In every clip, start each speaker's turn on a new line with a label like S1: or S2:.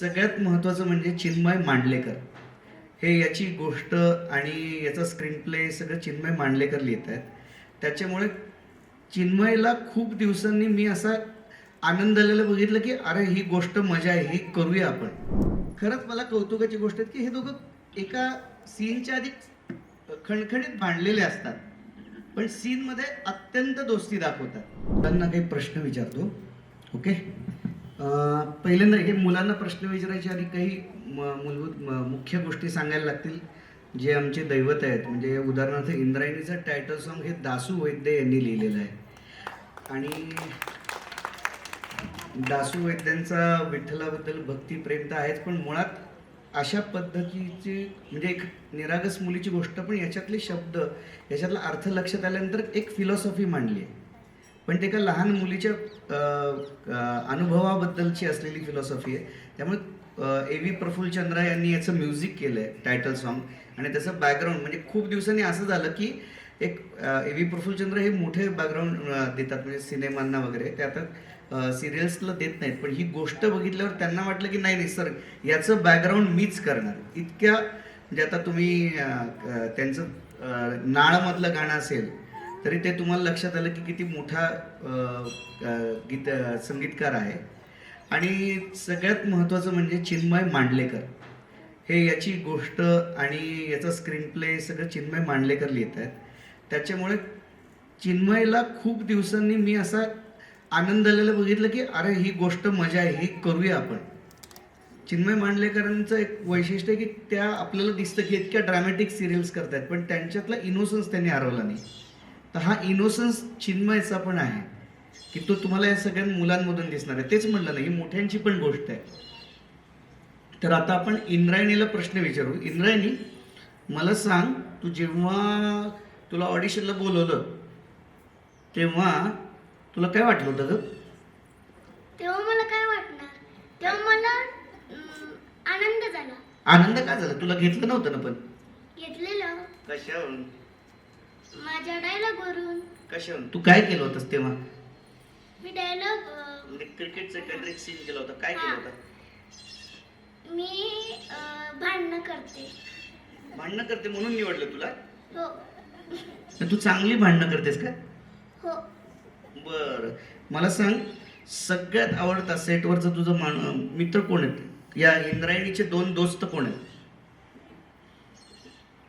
S1: सगळ्यात महत्त्वाचं म्हणजे चिन्मय मांडलेकर. हे याची गोष्ट आणि याचा स्क्रीन प्ले सगळं चिन्मय मांडलेकर लिहित आहेत. त्याच्यामुळे चिन्मयला खूप दिवसांनी मी असा आनंद आलेला बघितलं की अरे ही गोष्ट मजा आहे ही करूया आपण. खरंच मला कौतुकाची गोष्ट आहे की हे दोघं एका सीनच्या आधी खणखणीत भांडलेले असतात. पण सीनमध्ये अत्यंत दोस्ती दाखवतात. त्यांना काही प्रश्न विचारतो. ओके? पहिल्यांदा हे मुलांना प्रश्न विचारायच्या आधी काही म- मूलभूत म- मुख्य गोष्टी सांगायला लागतील जे आमचे दैवत आहेत. म्हणजे उदाहरणार्थ इंद्रायणीचं टायटल सॉन्ग हे दासू वैद्य यांनी लिहिलेलं आहे. आणि दासू वैद्यांचा विठ्ठलाबद्दल भक्तिप्रेम तर आहेच पण मुळात अशा पद्धतीची म्हणजे एक निरागस मुलीची गोष्ट पण याच्यातले शब्द याच्यातला अर्थ लक्षात आल्यानंतर एक फिलॉसॉफी मांडली आहे. पण ते एका लहान मुलीच्या अनुभवाबद्दलची असलेली फिलॉसॉफी आहे. त्यामुळे ए व्ही प्रफुल्लचंद्रा यांनी याचं म्युझिक केलं आहे टायटल सॉन्ग आणि त्याचं बॅकग्राऊंड म्हणजे खूप दिवसांनी असं झालं की एक ए व्ही प्रफुल्लचंद्र हे मोठे बॅकग्राऊंड देतात म्हणजे सिनेमांना वगैरे. ते आता सिरियल्सला देत नाहीत. पण ही गोष्ट बघितल्यावर त्यांना वाटलं की नाही नाही सर याचं बॅकग्राऊंड मीच करणार. इतक्या म्हणजे आता तुम्ही त्यांचं नाळमधलं गाणं असेल तरी ते तुम्हाला लक्षात आलं की किती मोठा गीत संगीतकार आहे. आणि सगळ्यात महत्त्वाचं म्हणजे चिन्मय मांडलेकर. हे याची गोष्ट आणि याचा स्क्रीन प्ले सगळं चिन्मय मांडलेकर लिहित आहेत त्याच्यामुळे चिन्मयला खूप दिवसांनी मी असा आनंद आलेला बघितलं की अरे ही गोष्ट मजा आहे ही करूया आपण. चिन्मय मांडलेकरांचं एक वैशिष्ट्य आहे की त्या आपल्याला दिसतं की इतक्या ड्रामॅटिक सिरियल्स करतायत पण त्यांच्यातला इनोसन्स त्यांनी हरवला नाही. तर हा इनोसन्स चिन्मयचा पण आहे. की तो तुम्हाला या सगळ्या मुलांमधून दिसणार आहे. तेच म्हटलं नाही ही मोठ्यांची पण गोष्ट आहे. तर आता आपण इंद्रायणीला प्रश्न विचारू. इंद्रायणी मला सांग तू जेव्हा तुला ऑडिशनला बोलवलं तेव्हा तुला काय वाटलं होतं ग?
S2: तेव्हा मला काय वाटणार? तेव्हा मला अं, आनंद झाला.
S1: आनंद का झाला? तुला घेतलं नव्हतं ना पण?
S2: घेतलेलं.
S1: कशावरून?
S2: माझ्या डायलॉग वरून.
S1: कशावरून? तू काय केलं होतंस तेव्हा?
S2: मी डायलॉग
S1: म्हणजे क्रिकेटचं कंट्रिक सीन केलं होतं. काय केलं होतं?
S2: मी अं, भांडणं करते.
S1: भांडणं करते म्हणून निवडलं तुला?
S2: हो.
S1: तर तू चांगली भांडणं करतेस का?
S2: हो.
S1: बर. मला सांग सगळ्यात आवडता सेटवरचा तुझं मान मित्र कोण आहेत? या इंद्रायणीचे दोन दोस्त कोण आहेत?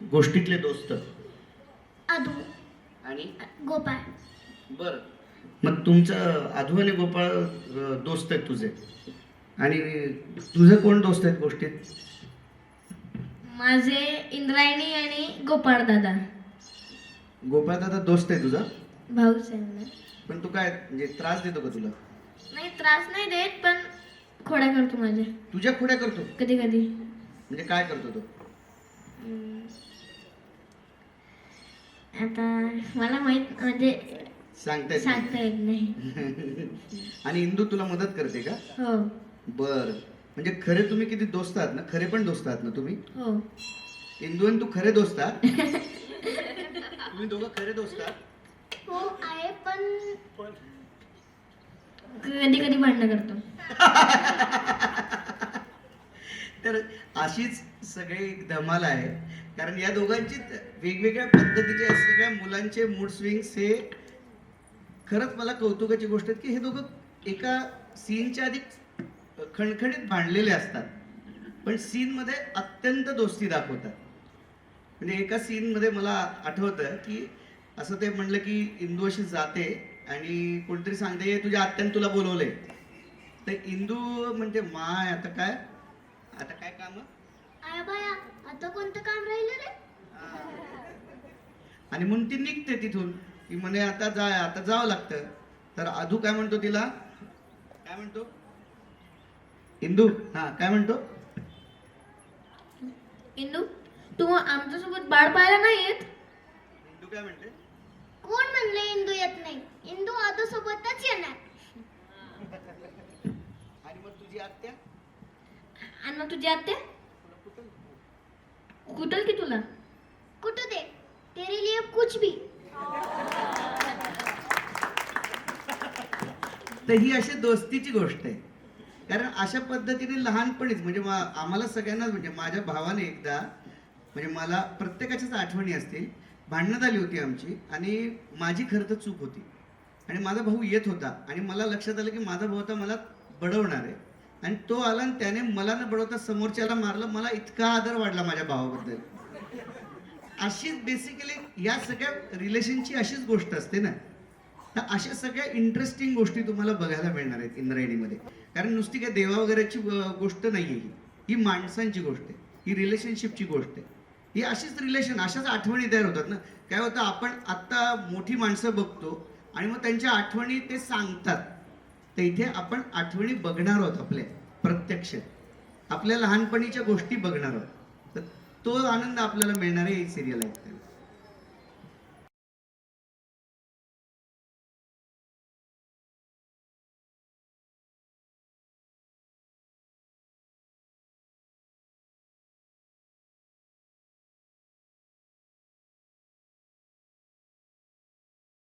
S1: गोष्टीतले दोस्त.
S2: अधू.
S1: आणि?
S2: गोपाळ.
S1: बर. मग तुमचं आधू आणि गोपाळ अं, दोस्त आहेत तुझे. आणि तुझे कोण दोस्त आहेत गोष्टीत?
S3: माझे इंद्रायणी आणि गोपाळ दादा.
S1: गोपाळ दादा दोस्त आहे तुझा?
S3: मला.
S1: पण तू काय म्हणजे त्रास देतो का तुला?
S3: नाही त्रास नाही देत पण खोड्या करतो माझ्या.
S1: तुझ्या खोड्या करतो?
S3: कधी कधी
S1: म्हणजे काय करतो तो?
S3: आता मला माहीत म्हणजे
S1: सांगता येत नाही.
S3: सांगता येत नाही.
S1: आणि इंदू तुला मदत करते का?
S3: हो.
S1: बर. म्हणजे खरे तुम्ही किती दोस्त आहात ना? खरे पण दोस्त आहात ना तुम्ही?
S3: हो.
S1: इंदू आणि तू खरे दोस्त आहात? तुम्ही दोघं खरे दोस्त आहात?
S2: हो आहे पण
S3: कधी कधी भांडणं करतो.
S1: तर अशीच सगळे धमाल आहे कारण या दोघांची वेगवेगळ्या पद्धतीचे सगळ्या मुलांचे मूड स्विंग्स हे खरंच मला कौतुकाची गोष्ट आहे की हे दोघं एका सीनच्या आधी खणखणीत भांडलेले असतात. पण सीनमध्ये अत्यंत दोस्ती दाखवतात. म्हणजे एका सीनमध्ये मला आठवतं की असं ते म्हणलं की इंदू अशी जाते आणि कोणतरी सांगते तुझ्या आत्याने तुला बोलवलंय. तर इंदू म्हणजे माय आता काय? आता काय काम?
S2: आया बाया आता कोणतं काम राहिलं रे?
S1: आणि म्हणून ती निघते तिथून. की म्हणे आता जा आता जावं लागतं. तर आधू काय म्हणतो तिला? काय म्हणतो? इंदू हा काय म्हणतो?
S3: इंदू तू आमच्यासोबत बाळ पाहायला नाही येत?
S1: इंदू काय म्हणते?
S2: कोण म्हणले इंदू येत नाही? इंदू आदू सोबतच येणार.
S1: आणि मग तुझी आत्या?
S3: आणि मग तुझी आत्या? कुठल की तुला?
S2: कुठं दे? तेरे लिए कुछ भी.
S1: तर ही अशी दोस्तीची गोष्ट आहे. कारण अशा पद्धतीने लहानपणीच म्हणजे मा- आम्हाला सगळ्यांनाच म्हणजे माझ्या भावाने एकदा म्हणजे मला प्रत्येकाच्याच आठवणी असतील भांडणं झाली होती आमची आणि माझी खरं तर चूक होती. आणि माझा भाऊ येत होता आणि मला लक्षात आलं की माझा भाऊ आता मला बडवणार आहे. आणि तो आला आणि त्याने मला न बडवता समोरच्याला मारलं. मला इतका आदर वाढला माझ्या भावाबद्दल. अशीच बेसिकली या सगळ्या रिलेशनची अशीच गोष्ट असते ना. तर अशा सगळ्या इंटरेस्टिंग गोष्टी तुम्हाला बघायला मिळणार आहेत इंद्रायणीमध्ये. कारण नुसती काय देवा वगैरेची गोष्ट नाही आहे ही. ही माणसांची गोष्ट आहे. ही रिलेशनशिपची गोष्ट आहे. ही अशीच रिलेशन अशाच आठवणी तयार होतात ना. काय होतं आपण आत्ता मोठी माणसं बघतो आणि मग त्यांच्या आठवणी ते सांगतात. तर इथे आपण आठवणी बघणार आहोत आपल्या प्रत्यक्ष. आपल्या लहानपणीच्या गोष्टी बघणार आहोत. तर तो आनंद आपल्याला मिळणार आहे ही सिरियल ऐकताना